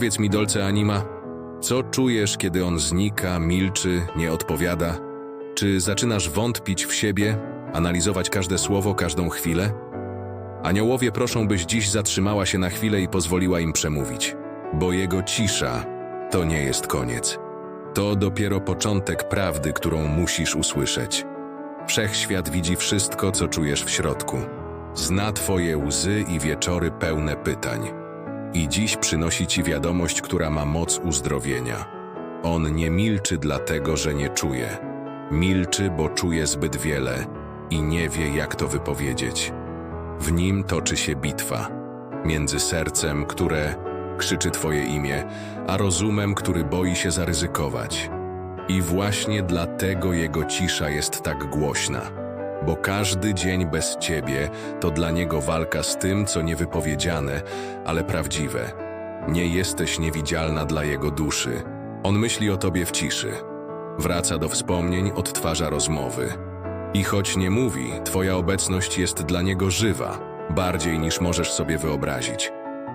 Powiedz mi, Dolce Anima, co czujesz, kiedy on znika, milczy, nie odpowiada? Czy zaczynasz wątpić w siebie, analizować każde słowo, każdą chwilę? Aniołowie proszą, byś dziś zatrzymała się na chwilę i pozwoliła im przemówić, bo jego cisza to nie jest koniec. To dopiero początek prawdy, którą musisz usłyszeć. Wszechświat widzi wszystko, co czujesz w środku. Zna twoje łzy i wieczory pełne pytań. I dziś przynosi ci wiadomość, która ma moc uzdrowienia. On nie milczy dlatego, że nie czuje. Milczy, bo czuje zbyt wiele i nie wie, jak to wypowiedzieć. W nim toczy się bitwa między sercem, które krzyczy Twoje imię, a rozumem, który boi się zaryzykować. I właśnie dlatego jego cisza jest tak głośna, bo każdy dzień bez Ciebie to dla niego walka z tym, co niewypowiedziane, ale prawdziwe. Nie jesteś niewidzialna dla jego duszy. On myśli o Tobie w ciszy. Wraca do wspomnień, odtwarza rozmowy. I choć nie mówi, Twoja obecność jest dla niego żywa, bardziej niż możesz sobie wyobrazić.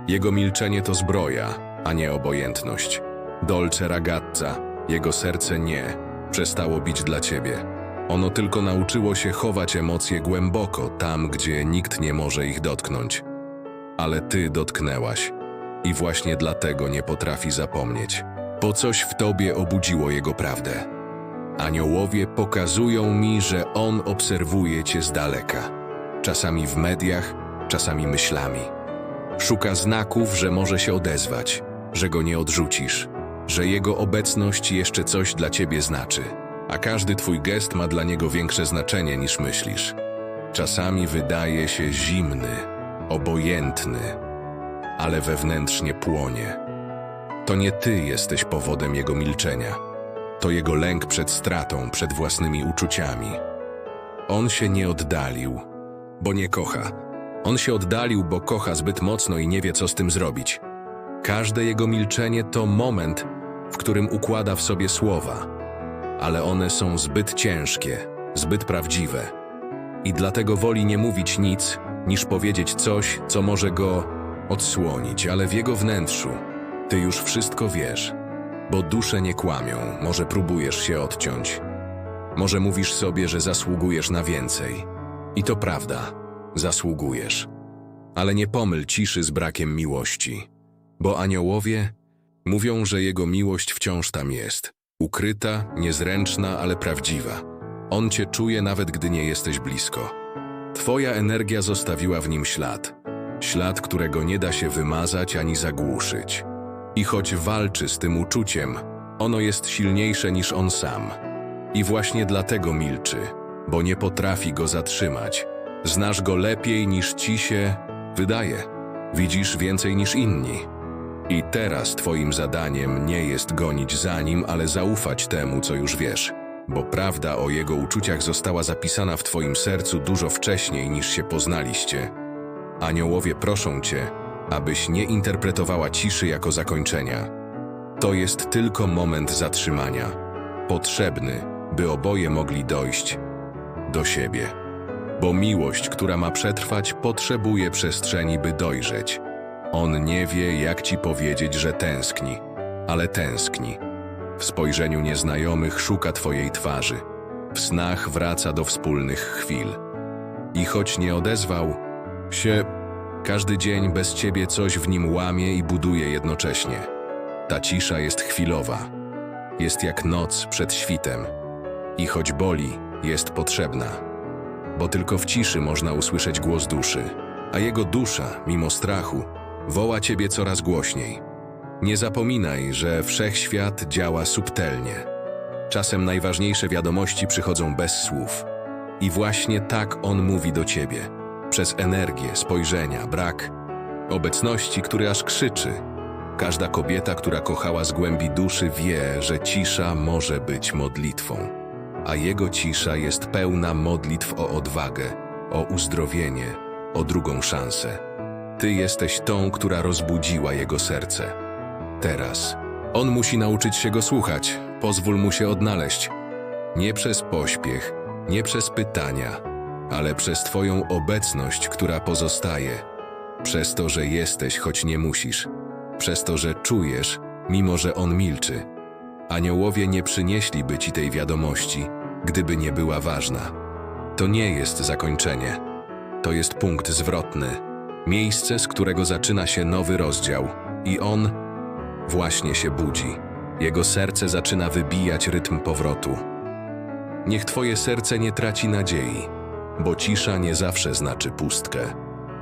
Jego milczenie to zbroja, a nie obojętność. Dolce ragazza, jego serce nie, przestało bić dla ciebie. Ono tylko nauczyło się chować emocje głęboko, tam gdzie nikt nie może ich dotknąć. Ale ty dotknęłaś. I właśnie dlatego nie potrafi zapomnieć, bo coś w tobie obudziło jego prawdę. Aniołowie pokazują mi, że on obserwuje cię z daleka. Czasami w mediach, czasami myślami. Szuka znaków, że może się odezwać, że go nie odrzucisz, że jego obecność jeszcze coś dla ciebie znaczy, a każdy twój gest ma dla niego większe znaczenie niż myślisz. Czasami wydaje się zimny, obojętny, ale wewnętrznie płonie. To nie ty jesteś powodem jego milczenia. To jego lęk przed stratą, przed własnymi uczuciami. On się nie oddalił, bo nie kocha. On się oddalił, bo kocha zbyt mocno i nie wie, co z tym zrobić. Każde jego milczenie to moment, w którym układa w sobie słowa, ale one są zbyt ciężkie, zbyt prawdziwe. I dlatego woli nie mówić nic, niż powiedzieć coś, co może go odsłonić, ale w jego wnętrzu ty już wszystko wiesz, bo dusze nie kłamią, może próbujesz się odciąć. Może mówisz sobie, że zasługujesz na więcej. I to prawda, zasługujesz. Ale nie pomyl ciszy z brakiem miłości, bo aniołowie mówią, że jego miłość wciąż tam jest. Ukryta, niezręczna, ale prawdziwa. On cię czuje nawet gdy nie jesteś blisko. Twoja energia zostawiła w nim ślad. Ślad, którego nie da się wymazać ani zagłuszyć. I choć walczy z tym uczuciem, ono jest silniejsze niż on sam. I właśnie dlatego milczy, bo nie potrafi go zatrzymać. Znasz go lepiej niż ci się wydaje. Widzisz więcej niż inni. I teraz twoim zadaniem nie jest gonić za nim, ale zaufać temu, co już wiesz. Bo prawda o jego uczuciach została zapisana w twoim sercu dużo wcześniej niż się poznaliście. Aniołowie proszą cię, abyś nie interpretowała ciszy jako zakończenia. To jest tylko moment zatrzymania, potrzebny, by oboje mogli dojść do siebie. Bo miłość, która ma przetrwać, potrzebuje przestrzeni, by dojrzeć. On nie wie, jak ci powiedzieć, że tęskni, ale tęskni. W spojrzeniu nieznajomych szuka twojej twarzy. W snach wraca do wspólnych chwil. I choć nie odezwał się, każdy dzień bez ciebie coś w nim łamie i buduje jednocześnie. Ta cisza jest chwilowa. Jest jak noc przed świtem. I choć boli, jest potrzebna. Bo tylko w ciszy można usłyszeć głos duszy, a jego dusza, mimo strachu, woła ciebie coraz głośniej. Nie zapominaj, że wszechświat działa subtelnie. Czasem najważniejsze wiadomości przychodzą bez słów. I właśnie tak on mówi do ciebie. Przez energię, spojrzenia, brak obecności, który aż krzyczy. Każda kobieta, która kochała z głębi duszy, wie, że cisza może być modlitwą. A jego cisza jest pełna modlitw o odwagę, o uzdrowienie, o drugą szansę. Ty jesteś tą, która rozbudziła jego serce. Teraz. On musi nauczyć się go słuchać. Pozwól mu się odnaleźć. Nie przez pośpiech, nie przez pytania, ale przez Twoją obecność, która pozostaje. Przez to, że jesteś, choć nie musisz. przez to, że czujesz, mimo że on milczy. Aniołowie nie przynieśliby ci tej wiadomości, gdyby nie była ważna. To nie jest zakończenie. To jest punkt zwrotny, miejsce, z którego zaczyna się nowy rozdział. I on właśnie się budzi. Jego serce zaczyna wybijać rytm powrotu. Niech twoje serce nie traci nadziei, bo cisza nie zawsze znaczy pustkę.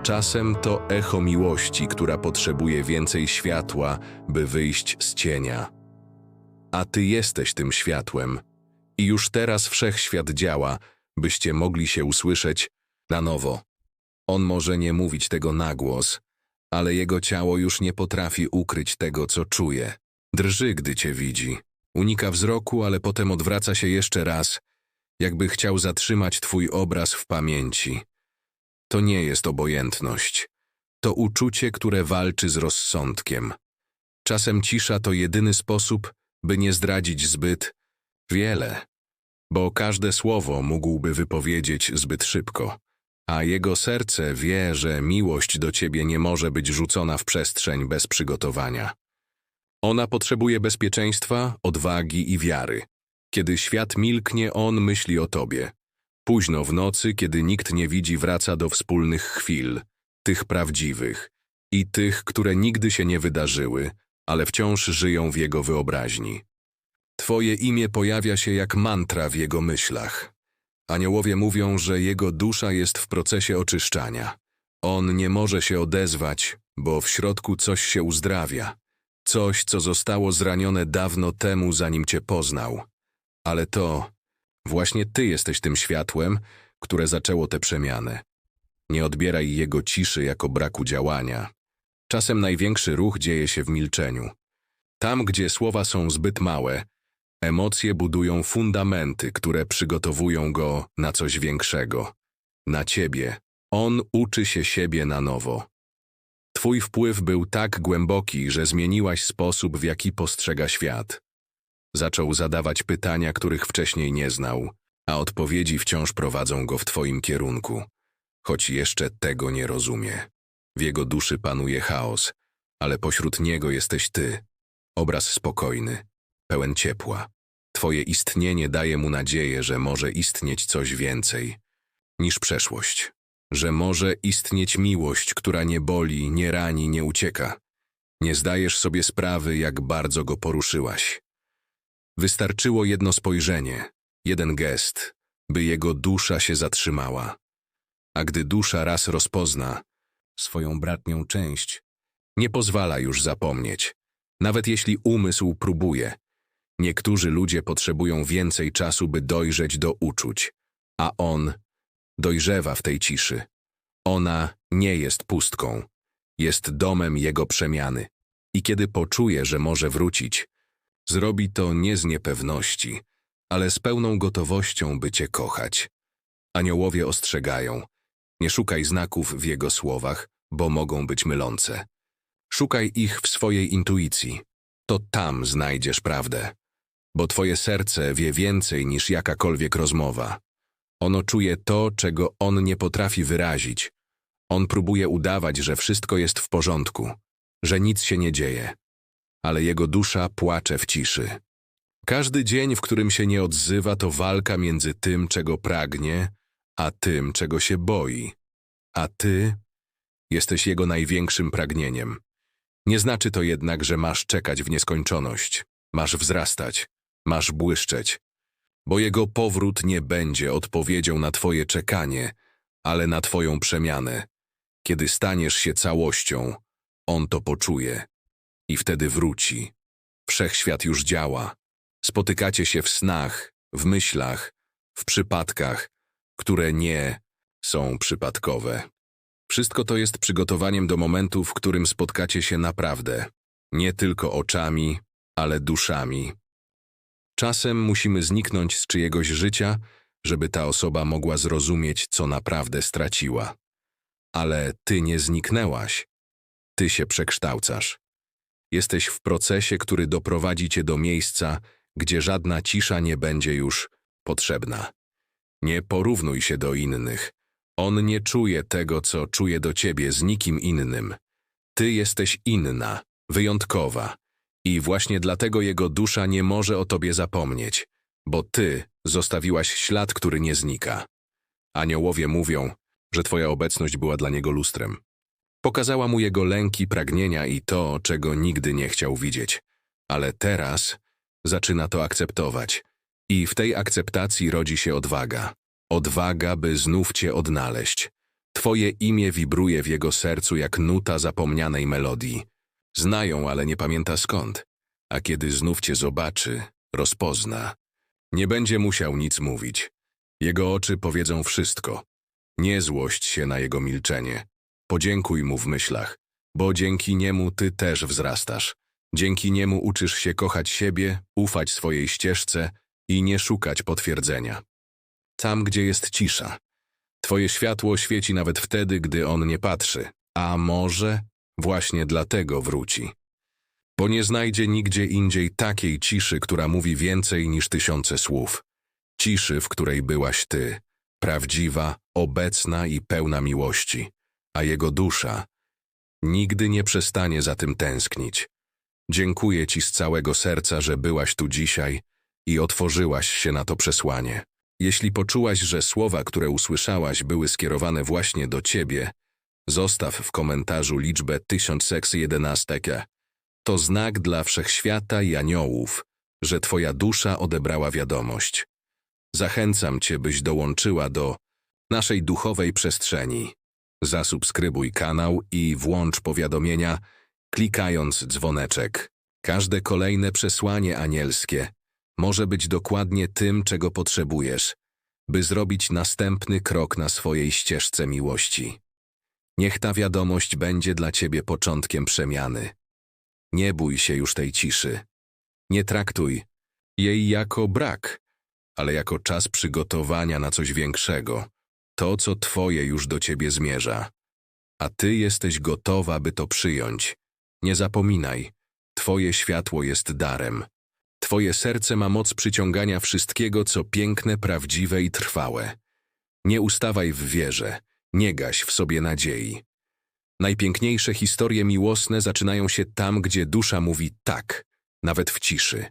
Czasem to echo miłości, która potrzebuje więcej światła, by wyjść z cienia. A ty jesteś tym światłem. I już teraz wszechświat działa, byście mogli się usłyszeć na nowo. On może nie mówić tego na głos, ale jego ciało już nie potrafi ukryć tego, co czuje. Drży, gdy cię widzi. Unika wzroku, ale potem odwraca się jeszcze raz, jakby chciał zatrzymać twój obraz w pamięci. To nie jest obojętność. To uczucie, które walczy z rozsądkiem. Czasem cisza to jedyny sposób, by nie zdradzić zbyt wiele, bo każde słowo mógłby wypowiedzieć zbyt szybko, a jego serce wie, że miłość do ciebie nie może być rzucona w przestrzeń bez przygotowania. Ona potrzebuje bezpieczeństwa, odwagi i wiary. Kiedy świat milknie, on myśli o tobie. Późno w nocy, kiedy nikt nie widzi, wraca do wspólnych chwil, tych prawdziwych i tych, które nigdy się nie wydarzyły, ale wciąż żyją w jego wyobraźni. Twoje imię pojawia się jak mantra w jego myślach. Aniołowie mówią, że jego dusza jest w procesie oczyszczania. On nie może się odezwać, bo w środku coś się uzdrawia. Coś, co zostało zranione dawno temu, zanim cię poznał. Ale to właśnie ty jesteś tym światłem, które zaczęło tę przemianę. Nie odbieraj jego ciszy jako braku działania. Czasem największy ruch dzieje się w milczeniu. Tam, gdzie słowa są zbyt małe, emocje budują fundamenty, które przygotowują go na coś większego. Na ciebie. On uczy się siebie na nowo. Twój wpływ był tak głęboki, że zmieniłaś sposób, w jaki postrzega świat. Zaczął zadawać pytania, których wcześniej nie znał, a odpowiedzi wciąż prowadzą go w twoim kierunku, choć jeszcze tego nie rozumie. W jego duszy panuje chaos, ale pośród niego jesteś ty. Obraz spokojny, pełen ciepła. Twoje istnienie daje mu nadzieję, że może istnieć coś więcej niż przeszłość. Że może istnieć miłość, która nie boli, nie rani, nie ucieka. Nie zdajesz sobie sprawy, jak bardzo go poruszyłaś. Wystarczyło jedno spojrzenie, jeden gest, by jego dusza się zatrzymała. A gdy dusza raz rozpozna swoją bratnią część, nie pozwala już zapomnieć, nawet jeśli umysł próbuje. Niektórzy ludzie potrzebują więcej czasu, by dojrzeć do uczuć, a on dojrzewa w tej ciszy. Ona nie jest pustką, jest domem jego przemiany. I kiedy poczuje, że może wrócić, zrobi to nie z niepewności, ale z pełną gotowością, by cię kochać. Aniołowie ostrzegają, nie szukaj znaków w jego słowach, bo mogą być mylące. Szukaj ich w swojej intuicji. To tam znajdziesz prawdę. Bo twoje serce wie więcej niż jakakolwiek rozmowa. Ono czuje to, czego on nie potrafi wyrazić. On próbuje udawać, że wszystko jest w porządku, że nic się nie dzieje. Ale jego dusza płacze w ciszy. Każdy dzień, w którym się nie odzywa, to walka między tym, czego pragnie, a tym, czego się boi. A ty jesteś jego największym pragnieniem. Nie znaczy to jednak, że masz czekać w nieskończoność, masz wzrastać, masz błyszczeć, bo jego powrót nie będzie odpowiedzią na twoje czekanie, ale na twoją przemianę. Kiedy staniesz się całością, on to poczuje i wtedy wróci. Wszechświat już działa. Spotykacie się w snach, w myślach, w przypadkach, które nie są przypadkowe. Wszystko to jest przygotowaniem do momentu, w którym spotkacie się naprawdę, nie tylko oczami, ale duszami. Czasem musimy zniknąć z czyjegoś życia, żeby ta osoba mogła zrozumieć, co naprawdę straciła. Ale ty nie zniknęłaś. Ty się przekształcasz. Jesteś w procesie, który doprowadzi cię do miejsca, gdzie żadna cisza nie będzie już potrzebna. Nie porównuj się do innych. On nie czuje tego, co czuje do ciebie z nikim innym. Ty jesteś inna, wyjątkowa. I właśnie dlatego jego dusza nie może o tobie zapomnieć, bo ty zostawiłaś ślad, który nie znika. Aniołowie mówią, że twoja obecność była dla niego lustrem. Pokazała mu jego lęki, pragnienia i to, czego nigdy nie chciał widzieć. Ale teraz zaczyna to akceptować. I w tej akceptacji rodzi się odwaga. Odwaga, by znów cię odnaleźć. Twoje imię wibruje w jego sercu jak nuta zapomnianej melodii. Znają, ale nie pamięta skąd. A kiedy znów cię zobaczy, rozpozna. Nie będzie musiał nic mówić. Jego oczy powiedzą wszystko. Nie złość się na jego milczenie. Podziękuj mu w myślach, bo dzięki niemu ty też wzrastasz. Dzięki niemu uczysz się kochać siebie, ufać swojej ścieżce i nie szukać potwierdzenia. Tam, gdzie jest cisza. Twoje światło świeci nawet wtedy, gdy on nie patrzy. A może właśnie dlatego wróci. Bo nie znajdzie nigdzie indziej takiej ciszy, która mówi więcej niż tysiące słów. Ciszy, w której byłaś ty, prawdziwa, obecna i pełna miłości, a jego dusza nigdy nie przestanie za tym tęsknić. Dziękuję ci z całego serca, że byłaś tu dzisiaj i otworzyłaś się na to przesłanie. Jeśli poczułaś, że słowa, które usłyszałaś, były skierowane właśnie do ciebie, zostaw w komentarzu liczbę 1011. To znak dla wszechświata i aniołów, że twoja dusza odebrała wiadomość. Zachęcam cię, byś dołączyła do naszej duchowej przestrzeni. Zasubskrybuj kanał i włącz powiadomienia, klikając dzwoneczek. Każde kolejne przesłanie anielskie może być dokładnie tym, czego potrzebujesz, by zrobić następny krok na swojej ścieżce miłości. Niech ta wiadomość będzie dla ciebie początkiem przemiany. Nie bój się już tej ciszy. Nie traktuj jej jako brak, ale jako czas przygotowania na coś większego, to, co twoje już do ciebie zmierza. A ty jesteś gotowa, by to przyjąć. Nie zapominaj, twoje światło jest darem. Twoje serce ma moc przyciągania wszystkiego, co piękne, prawdziwe i trwałe. Nie ustawaj w wierze, nie gaś w sobie nadziei. Najpiękniejsze historie miłosne zaczynają się tam, gdzie dusza mówi tak, nawet w ciszy.